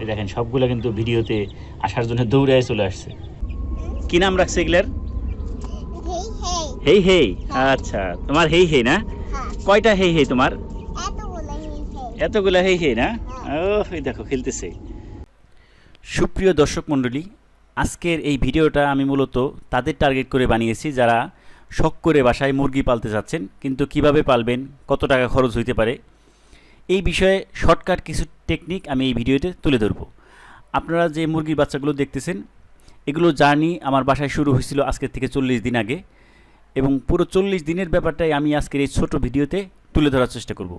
এই দেখেন সবগুলো কিন্তু ভিডিওতে আসার জন্য দৌড়ে চলে আসছে। কি নাম রাখছে এগুলার? হেই হেই হেই হেই আচ্ছা তোমার হেই হেই না? হ্যাঁ। কয়টা হেই হেই তোমার? এতগুলো হেই হেই এতগুলা হেই হেই না ও এই দেখো খেলতেছে। সুপ্রিয় দর্শক মণ্ডলী আজকের এই ভিডিওটা আমি মূলত তাদের টার্গেট করে বানিয়েছি যারা শখ করে বাসায় মুরগি পালতে চাচ্ছেন কিন্তু কীভাবে পালবেন কত টাকা খরচ হইতে পারে এই বিষয়ে শর্টকাট কিছু টেকনিক আমি এই ভিডিওতে তুলে ধরব। আপনারা যে মুরগির বাচ্চাগুলো দেখতেছেন, এগুলো জার্নি আমার বাসায় শুরু হয়েছিল আজকের থেকে চল্লিশ দিন আগে এবং পুরো চল্লিশ দিনের ব্যাপারটাই আমি আজকের এই ছোট ভিডিওতে তুলে ধরার চেষ্টা করব।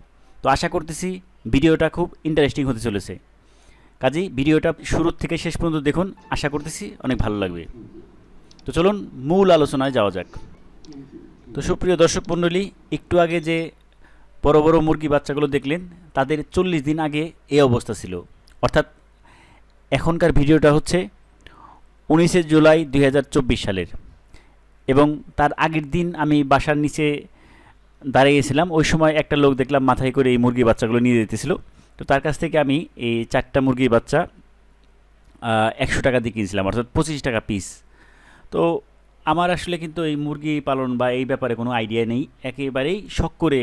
তো আশা করতেছি ভিডিওটা খুব ইন্টারেস্টিং হতে চলেছে। কাজেই ভিডিওটা শুরু থেকে শেষ পর্যন্ত দেখুন, আশা করতেছি অনেক ভালো লাগবে। তো চলুন মূল আলোচনায় যাওয়া যাক। তো সুপ্রিয় দর্শক মণ্ডলী, একটু আগে যে বড় বড় মুরগি বাচ্চাগুলো দেখলেন, তাদের চল্লিশ দিন আগে এই অবস্থা ছিল। অর্থাৎ এখনকার ভিডিওটা হচ্ছে উনিশে জুলাই দু হাজার চব্বিশ সালের। এবং তার আগের দিন আমি বাসার নিচে দাঁড়িয়েছিলাম, ওই সময় একটা লোক দেখলাম মাথায় করে এই মুরগি বাচ্চাগুলো নিয়ে যেতেছিল। তো তার কাছ থেকে আমি এই চারটা মুরগির বাচ্চা একশো টাকা দিয়ে কিনছিলাম, অর্থাৎ পঁচিশ টাকা পিস তো আমার আসলে কিন্তু এই মুরগি পালন বা এই ব্যাপারে কোনো আইডিয়া নেই। একেবারেই শখ করে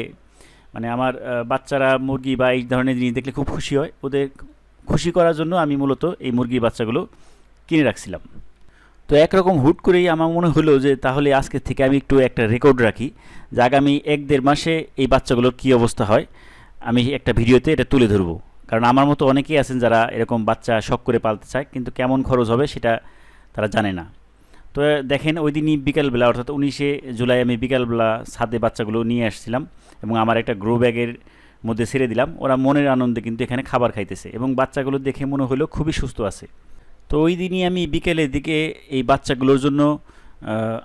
মানে আমার বাচ্চারা মুরগি বা এই ধরনের জিনিস দেখলে খুব খুশি হয়। ওদের খুশি করার জন্য আমি মূলত এই মুরগির বাচ্চাগুলো কিনে রাখছিলাম। তো একরকম হুট করেই আমার মনে হলো যে তাহলে আজকের থেকে আমি একটু একটা রেকর্ড রাখি যে আগামী এক দেড় মাসে এই বাচ্চাগুলোর কী অবস্থা হয়। আমি একটা ভিডিওতে এটা তুলে ধরবো। কারণ আমার মতো অনেকেই আছেন যারা এরকম বাচ্চা শখ করে পালতে চায়, কিন্তু কেমন খরচ হবে সেটা তারা জানে না। তো দেখেন ওই দিনই বিকালবেলা, অর্থাৎ উনিশে জুলাই আমি বিকালবেলা ছাদে বাচ্চাগুলো নিয়ে আসছিলাম এবং আমার একটা গ্রো ব্যাগের মধ্যে ছেড়ে দিলাম। ওরা মনের আনন্দে কিন্তু এখানে খাবার খাইতেছে এবং বাচ্চাগুলো দেখে মনে হলো খুবই সুস্থ আছে। তো ওই দিনই আমি বিকেলের দিকে এই বাচ্চাগুলোর জন্য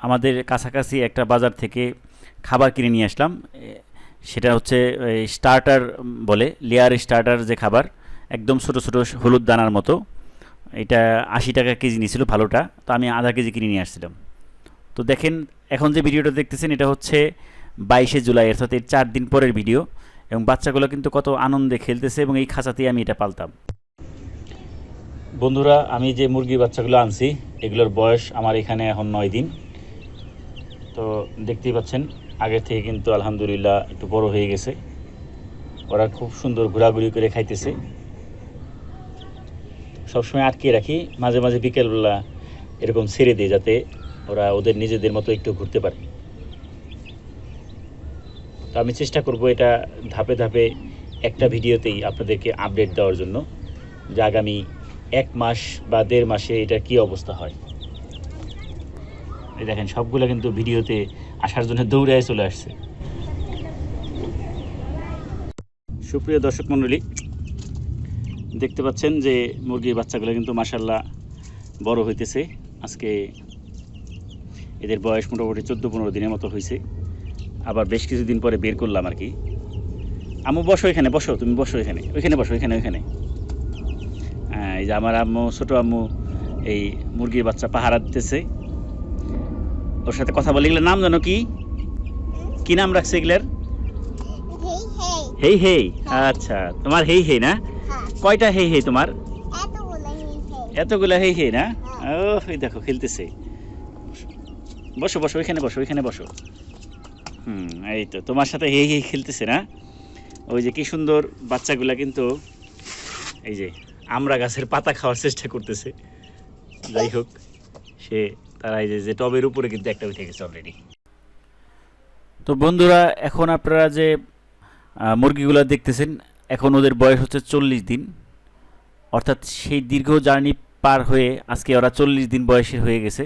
আমাদের কাছাকাছি একটা বাজার থেকে খাবার কিনে নিয়ে আসলাম। সেটা হচ্ছে স্টার্টার বলে লেয়ার স্টার্টার যে খাবার, একদম ছোট ছোট হলুদ দানার মতো। এটা আশি টাকা কেজি নিয়েছিল ভালোটা, তো আমি আধা কেজি কিনে নিয়ে আসছিলাম। তো দেখেন, এখন যে ভিডিওটা দেখতেছেন, এটা হচ্ছে বাইশে জুলাই, অর্থাৎ এর চার দিন পরের ভিডিও, এবং বাচ্চাগুলো কিন্তু কত আনন্দে খেলতেছে, এবং এই খাঁচাতেই আমি এটা পালতাম। বন্ধুরা, আমি যে মুরগি বাচ্চাগুলো আনছি, এগুলোর বয়স আমার এখানে এখন নয় দিন। তো দেখতেই পাচ্ছেন, আগের থেকে কিন্তু আলহামদুলিল্লাহ একটু বড় হয়ে গেছে। ওরা খুব সুন্দর ঘোরাঘুরি করে খাইতেছে। সবসময় আটকে রাখি। মাঝে মাঝে বিকেলবেলা এরকম ছেড়ে দিই যাতে ওরা ওদের নিজেদের মতো একটু ঘুরতে পারে। তো আমি চেষ্টা করব এটা ধাপে ধাপে একটা ভিডিওতেই আপনাদেরকে আপডেট দেওয়ার জন্য যে আগামী এক মাস বা দেড় মাসে এটা কি অবস্থা হয়। এই দেখেন, সবগুলো কিন্তু ভিডিওতে আসার জন্য দৌড়ে চলে আসছে। সুপ্রিয় দর্শক মণ্ডলী দেখতে পাচ্ছেন যে মুরগির বাচ্চাগুলো কিন্তু মাসাল্লাহ বড় হইতেছে। আজকে এদের বয়স মোটামুটি চোদ্দ পনেরো দিনের মতো হয়েছে আবার বেশ কিছুদিন পরে বের করলাম আর কি। আম্মু বসো এখানে বসো তুমি বসো এখানে ওইখানে বসো ওইখানে ওইখানে। হ্যাঁ, এই যে আমার আম্মু ছোটো আম্মু এই মুরগির বাচ্চা পাহারা দিতেছে। ওর সাথে কথা বলে এগুলোর নাম জানো কি? কি নাম রাখছে এগুলার? হেই হেই আচ্ছা তোমার হেই হেই না? কয়টা হেই হেই তোমার? এতগুলো হেই হেই। না? ও এই দেখো খেলতেছে। বসো। বসো ওইখানে বসো ওইখানে বসো। হুম এই তো তোমার সাথে হেই হেই খেলতেছে না? ওই যে কি সুন্দর বাচ্চাগুলা কিন্তু এই যে আমরা গাছের পাতা খাওয়ার চেষ্টা করতেছে। যাই হোক সে তারা এই যে টবের উপরে কিন্তু একটা উঠে গেছে অলরেডি তো বন্ধুরা এখন আপনারা যে মুরগিগুলো দেখতেছেন এখন ওদের বয়স হচ্ছে চল্লিশ দিন। অর্থাৎ সেই দীর্ঘ জার্নি পার হয়ে আজকে ওরা চল্লিশ দিন বয়সের হয়ে গেছে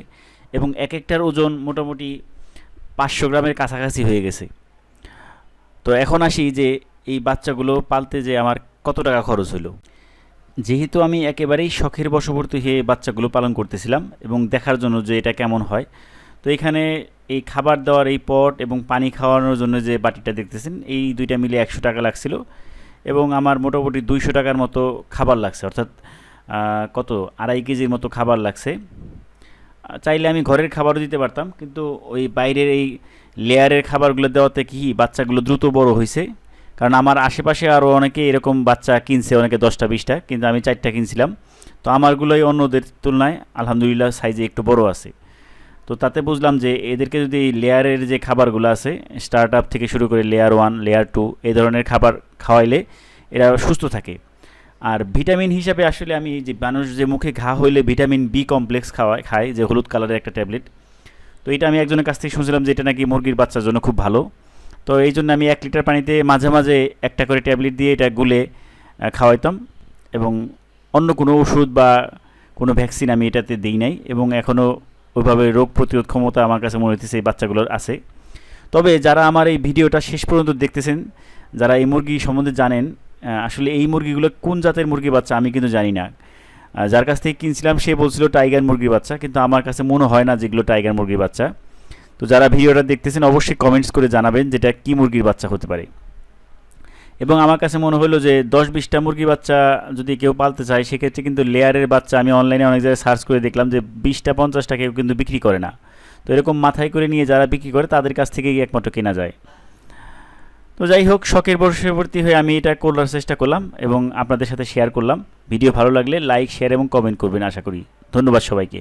এবং এক একটার ওজন মোটামুটি পাঁচশো গ্রামের কাছাকাছি হয়ে গেছে। তো এখন আসি যে এই বাচ্চাগুলো পালতে যে আমার কত টাকা খরচ হলো। যেহেতু আমি একেবারেই শখের বশবর্তী হয়ে বাচ্চাগুলো পালন করতেছিলাম এবং দেখার জন্য যে এটা কেমন হয়, তো এখানে এই খাবার দেওয়ার এই পট এবং পানি খাওয়ানোর জন্য যে বাটিটা দেখতেছেন, এই দুইটা মিলে একশো টাকা লাগছিল। এবং আমার মোটামুটি দুইশো টাকার মতো খাবার লাগছে, অর্থাৎ কত? আড়াই কেজির মতো খাবার লাগছে। চাইলে আমি ঘরের খাবারও দিতে পারতাম, কিন্তু ওই বাইরের এই লেয়ারের খাবারগুলো দেওয়াতে কি বাচ্চাগুলো দ্রুত বড় হয়েছে কারণ আমার আশেপাশে আরও অনেকে এরকম বাচ্চা কিনছে, অনেকে দশটা, বিশটা, কিন্তু আমি চারটা কিনছিলাম। তো আমারগুলোই অন্যদের তুলনায় আলহামদুলিল্লাহ সাইজে একটু বড় আছে। তো তাতে বুঝলাম যে এদেরকে যদি লেয়ারের যে খাবারগুলো আছে স্টার্ট আপ থেকে শুরু করে লেয়ার ওয়ান লেয়ার টু এই ধরনের খাবার খাওয়াইলে এরা সুস্থ থাকে। আর ভিটামিন হিসাবে আসলে আমি যে মানুষ যে মুখে ঘা হইলে ভিটামিন বি কমপ্লেক্স খাওয়ায়, খায়, যে হলুদ কালারের একটা ট্যাবলেট তো এটা আমি একজনের কাছ থেকে শুনছিলাম যে এটা নাকি মুরগির বাচ্চার জন্য খুব ভালো। তো এই জন্য আমি এক লিটার পানিতে মাঝে মাঝে একটা করে ট্যাবলেট দিয়ে এটা গুলে খাওয়াইতাম এবং অন্য কোনো ওষুধ বা কোনো ভ্যাকসিন আমি এটাতে দিই নাই এবং এখনও ওইভাবে রোগ প্রতিরোধ ক্ষমতা আমার কাছে মনে হচ্ছে এই বাচ্চাগুলোর আছে। তবে যারা আমার এই ভিডিওটা শেষ পর্যন্ত দেখতেছেন, যারা এই মুরগি সম্বন্ধে জানেন আসলে এই মুরগিগুলো কোন জাতের মুরগি বাচ্চা আমি কিন্তু জানি না। যার কাছ থেকে কিনছিলাম সে বলছিল টাইগার মুরগির বাচ্চা, কিন্তু আমার কাছে মনে হয় না যেগুলো টাইগার মুরগির বাচ্চা। তো যারা ভিডিওটা দেখতেছেন, অবশ্যই কমেন্টস করে জানাবেন যেটা কী মুরগির বাচ্চা হতে পারে। এবং আমার কাছে মনে হলো যে দশ বিশটা মুরগি বাচ্চা যদি কেউ পালতে চায়, সেক্ষেত্রে কিন্তু লেয়ারের বাচ্চা আমি অনলাইনে অনেক জায়গায় সার্চ করে দেখলাম যে বিশটা পঞ্চাশটা কেউ কিন্তু বিক্রি করে না। তো এরকম মাথায় করে নিয়ে যারা বিক্রি করে, তাদের কাছ থেকেই একমাত্র কেনা যায়। তো যাই হোক, শখের বশবর্তী হয়ে আমি এটা করার চেষ্টা করলাম এবং আপনাদের সাথে শেয়ার করলাম। ভিডিও ভালো লাগলে লাইক শেয়ার এবং কমেন্ট করবেন, আশা করি। ধন্যবাদ সবাইকে।